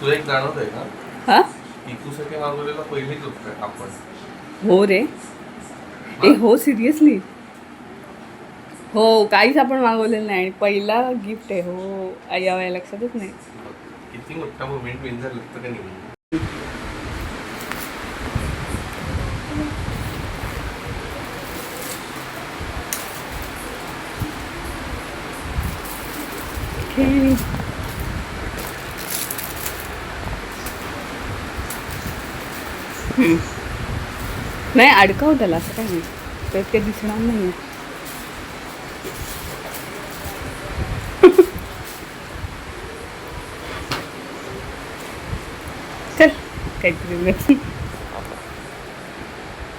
तुला एक जाणवत आहे का हा? टिकूसाठी मागवलेला पहिली गोष्ट आहे आपण. हो रे. ए हो सिरियसली? हो काहीच आपण मागवलेलं नाही. आणि पहिला गिफ्ट आहे हो. आई या वेळेला लक्षातच नाही. किती मोठा मुवमेंट विन झालं होतं का नाही खेळणी नाही अडकव त्याला असं काही नाही. तर ते दिसणार नाही चल काहीतरी नाही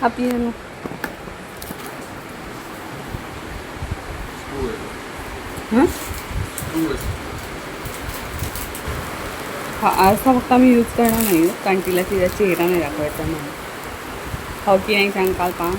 हा पियानो हा? आरसा फक्त आम्ही यूज करणार नाही हो. कारण तिला तिचा चेहरा नाही दाखवायचा म्हणून. हो की नाही सांग काल का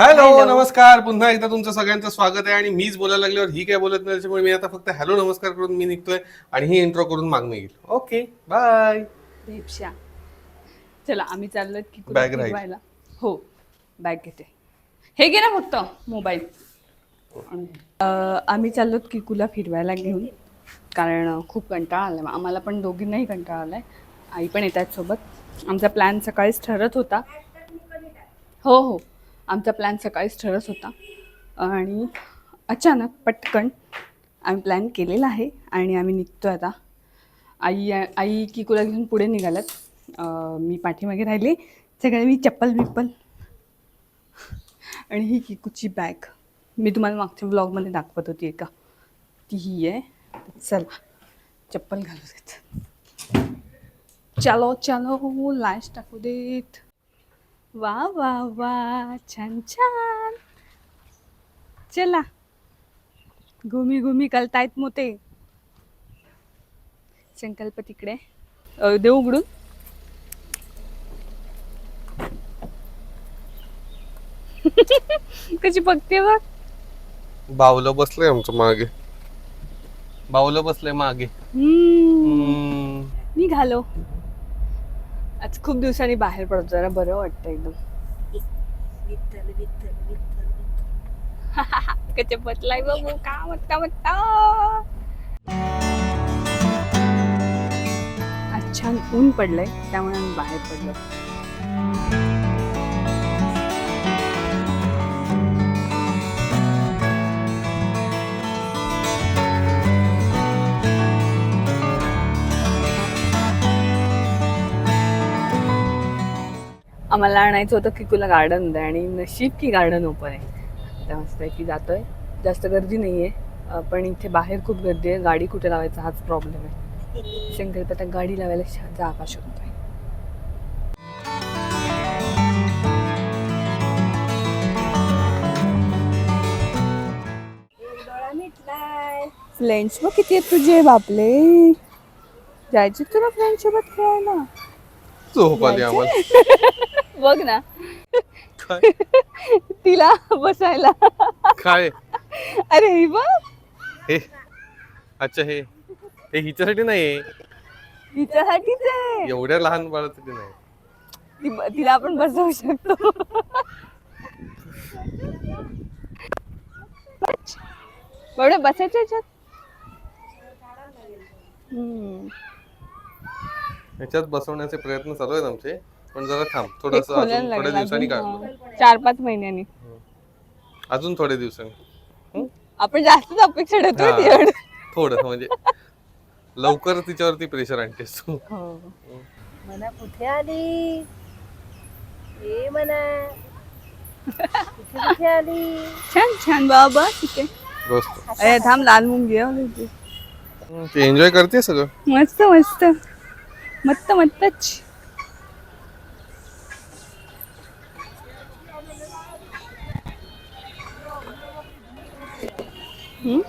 हॅलो. नमस्कार. पुन्हा एकदा तुमचं सगळ्यांचं स्वागत आहे आणि मीच बोलायला लागल्यावर ही काय बोलत नाही त्याच्यामुळे मी आता फक्त हॅलो नमस्कार करून मी निघतोय आणि ही इंट्रो करून मागणं येईल. ओके बाय भेपशा चला आम्ही चाललोय की Bag राहील. फिरवायला. हो बॅग घेते. हे घे ना फक्त मोबाईल आम्ही चाललो किकूला फिरवायला घेऊन कारण खूप कंटाळा आलाय. आम्हाला पण दोघींनाही कंटाळा आलाय. आई पण येतात सोबत. आमचा प्लॅन सकाळीच ठरत होता. हो हो. आमचा प्लॅन सकाळीच ठरत होता. आणि अचानक पटकन आम्ही प्लॅन केलेला आहे आणि आम्ही निघतो आता. आई आई किकूला घेऊन पुढे निघाल्यात. मी पाठीमागे राहिले. सगळे मी चप्पल बिप्पल आणि ही किकूची बॅग मी तुम्हाला मागच्या ब्लॉगमध्ये दाखवत होती एका. ती ही आहे. चला चप्पल घालू देत. चलो चलो लाश टाकू देत. वा वा वा. छान छान. चला. घुमी घुमी कलतायत मोते. संकल्प तिकडे. देऊ उघडून. कशी बघते बघ. बावलं बसलंय आमचं मागे. बावलं बसलंय मागे. हम्म, हम्म. निघालो. आज खूप दिवसांनी बाहेर पडतो जरा बरं वाटतं एकदम. कचे बसलाय बघू. का म्हणता म्हणता आज छान ऊन पडलंय त्यामुळे आम्ही बाहेर पडलो. आम्हाला आणायचं होतं किकूला गार्डनमध्ये आणि नशीब की गार्डन ओपन आहे. त्या मस्त की जातोय. जास्त गर्दी नाही आहे पण इथे बाहेर खूप गर्दी आहे. गाडी कुठे लावायचा हाच प्रॉब्लेम आहे. संकल्प आता गाडी लावायला जागा शोधतोय. फ्रेंड्स मग किती आहेत तुझे बापले. जायचे तुला फ्रेंड सोबत खेळायला? झोप आली आम्हाला. बघ ना. काय? तिला बसायला. काय? अरे ही बघ. हे. अच्छा हे. हे हिच्यासाठी नाही हिच्यासाठीच आहे. एवढ्या लहान बाळासाठी नाही. ती- तिला आपण बसवू शकतो. बरोबर बसायचं याच्यात हम्म. याच्यात बसवण्याचे प्रयत्न चालू आहेत आमचे. पण जरा थांब थोडस खोलायला थोड्या लागेल दिवसांनी अजून, काढू. हा. चार पाच महिन्यांनी अजून थोड्या दिवसांनी. हं? आपण जास्तच अपेक्षा ठेवतो हा. तिच्याकडे. थोडं म्हणजे लवकर तिच्यावरती प्रेशर आणतेस तू. हो. मना कुठे आली? ए मना. कुठे कुठे आली? छान छान बाबा तिथे दोस्त अरे थांब लाल मुंगी आहे तिथे. ते एन्जॉय करते सगळं? मस्त मस्त. मस्त मस्तच हम्म?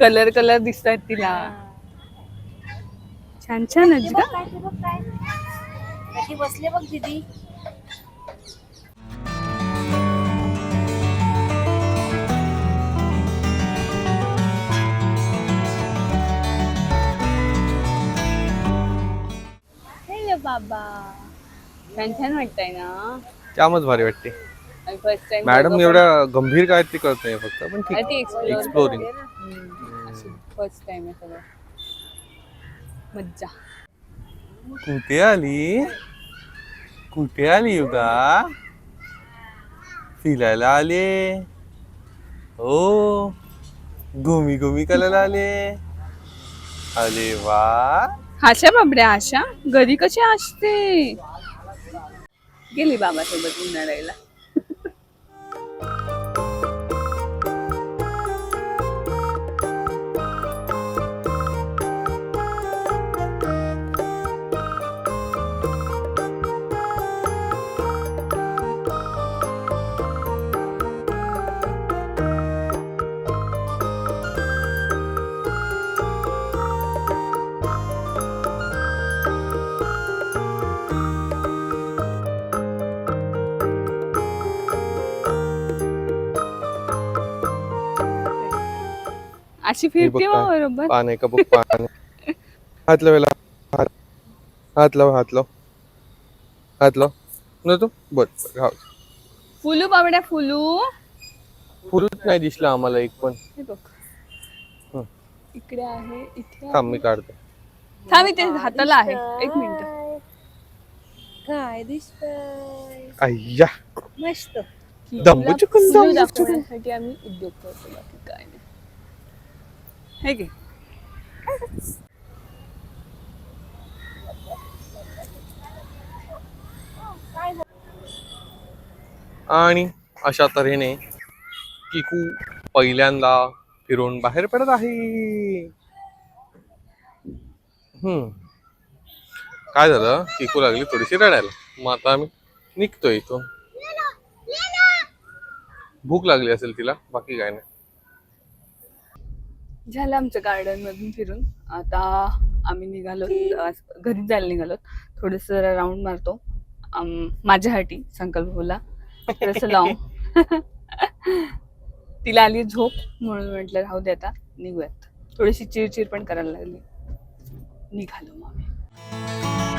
कलर कलर दिसतात तिला. छान छान ते बघ काय ते बघ काय. कशी बसले बघ दीदी. बाबा. छान छान वाटतंय ना? भारी वाटते. फर्स्ट टाइम मॅडम एवढ्या गंभीर काय ती करत नाही फक्त पण ठीक ती एक्सप्लोरिंग फर्स्ट टाइम आहे सगळं. मज्जा. कुठे आली? कुठे आली युगा फिरायला आले. हो. घुमी घुमी करायला आले. अरे वा. आशा बाबड्या आशा. घरी कशी असते गेली बाबासोबत उन्हाळ्याला. अशी फिरते. बरोबर. पान आहे का बघ पान. आहे. हात लावायला हात हात लाव हात लाव. हात लाव. न तू? बर बर, हा. फुलू बाबड्या फुलू. फुलच नाही दिसलं आम्हाला एक पण. हे बघ. हं. इकडे आहे इथे आहे. थांब मी काढतो. थांब इथे हाताला आहे. एक मिनिट. काय दिसतंय? अय्या मस्त. दम्बू चुकून, फुलू दम्बू दाखवण्यासाठी आम्ही उद्योग करतो बाकी काय नाही. हे घे आणि अशा तऱ्हेने किकू पहिल्यांदा फिरून बाहेर पडत आहे. हम्म. काय झालं? किकू लागली थोडीशी रडायला. मग आता आम्ही निघतोय इथून. भूक लागली असेल तिला बाकी काय नाही. झालं आमचं गार्डन मधून फिरून. आता आम्ही निघालो घरी जायला निघालो. थोडस राऊंड मारतो. माझ्यासाठी संकल्प बोला. थोडस लावून तिला आली झोप म्हणून म्हटलं राहू दे आता निघूयात. थोडीशी चिरचिर पण करायला लागली. निघालो मग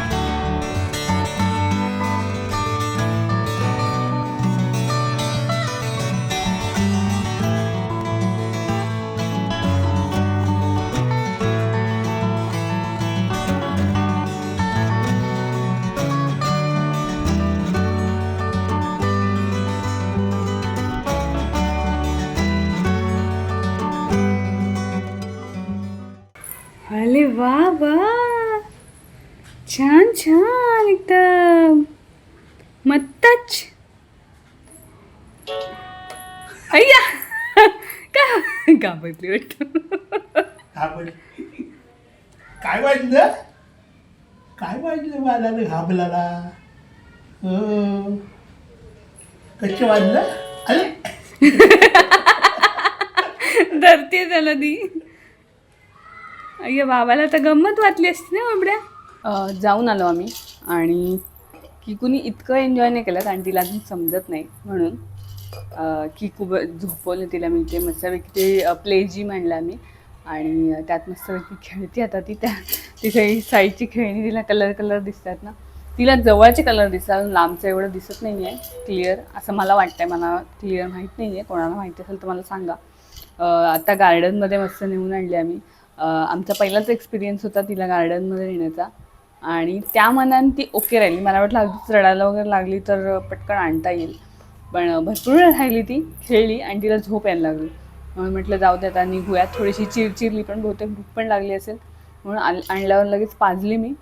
का घाबरली वाटत. घाबरली काय वाजलं? काय वाजलं मला रे घाबरला हो कच्चे वाजलं? अरे. धरते त्याला ती. अय्या बाबाला तर गंमत वाटली असती ना बाबड्या. जाऊन आलो आम्ही आणि किकूनी इतकं एन्जॉय नाही केलं कारण तिला अजून समजत नाही म्हणून. की खूप झोपवलं तिला मी ते मस्तपैकी ते प्ले जी मी. आणि त्यात मस्तपैकी खेळते आता ती त्या ती सगळी साईडची खेळणी तिला कलर कलर दिसतात ना. तिला जवळचे कलर दिसतात लांबचं एवढं दिसत नाही आहे क्लिअर असं मला वाटतंय. मला क्लिअर माहीत नाही आहे कोणाला माहिती असेल तर मला सांगा. आता गार्डनमध्ये मस्त नेऊन आणले आम्ही. आमचा पहिलाच एक्सपिरियन्स होता तिला गार्डनमध्ये नेण्याचा. आणि त्या मनाने ती ओके राहिली. मला वाटलं अगदीच रडायला वगैरे लागली तर पटकन आणता येईल. पण भरपूर वेळ राहिली ती खेळली आणि तिला झोप यायला लागली. म्हणून म्हटलं जाऊ दे आता निघूयात. थोडीशी चिरचिरली पण बहुतेक भूक पण लागली असेल. म्हणून आल आणल्यावर लगेच पाजली मी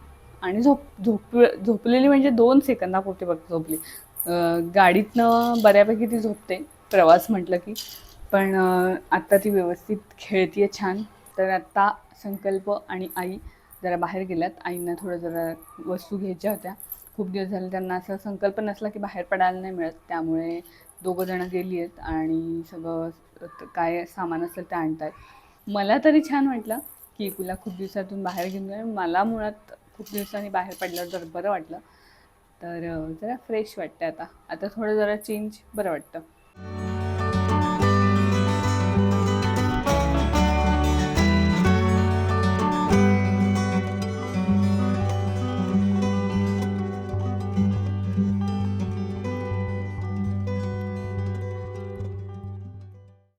आणि झोप झोप झोपलेली म्हणजे दोन सेकंदापुरती बघ झोपली. गाडीतनं बऱ्यापैकी ती झोपते प्रवास म्हटलं की. पण आत्ता ती व्यवस्थित खेळतीये छान. तर आत्ता संकल्प आणि आई जरा बाहेर गेल्यात. आईंना थोडं जरा वस्तू घ्यायच्या होत्या. खूप दिवस झाले त्यांना असा संकल्प नसला की बाहेर पडायला नाही मिळत. त्यामुळे दोघं जणं गेली आहेत आणि सगळं काय सामान असेल ते आणतायत. मला तरी छान वाटलं की तुला खूप दिवसातून बाहेर घेऊन गेलं मला मुळात खूप दिवसांनी बाहेर पडल्यावर जर बरं वाटलं तर जरा फ्रेश वाटतं आता. आता थोडं जरा चेंज बरं वाटतं.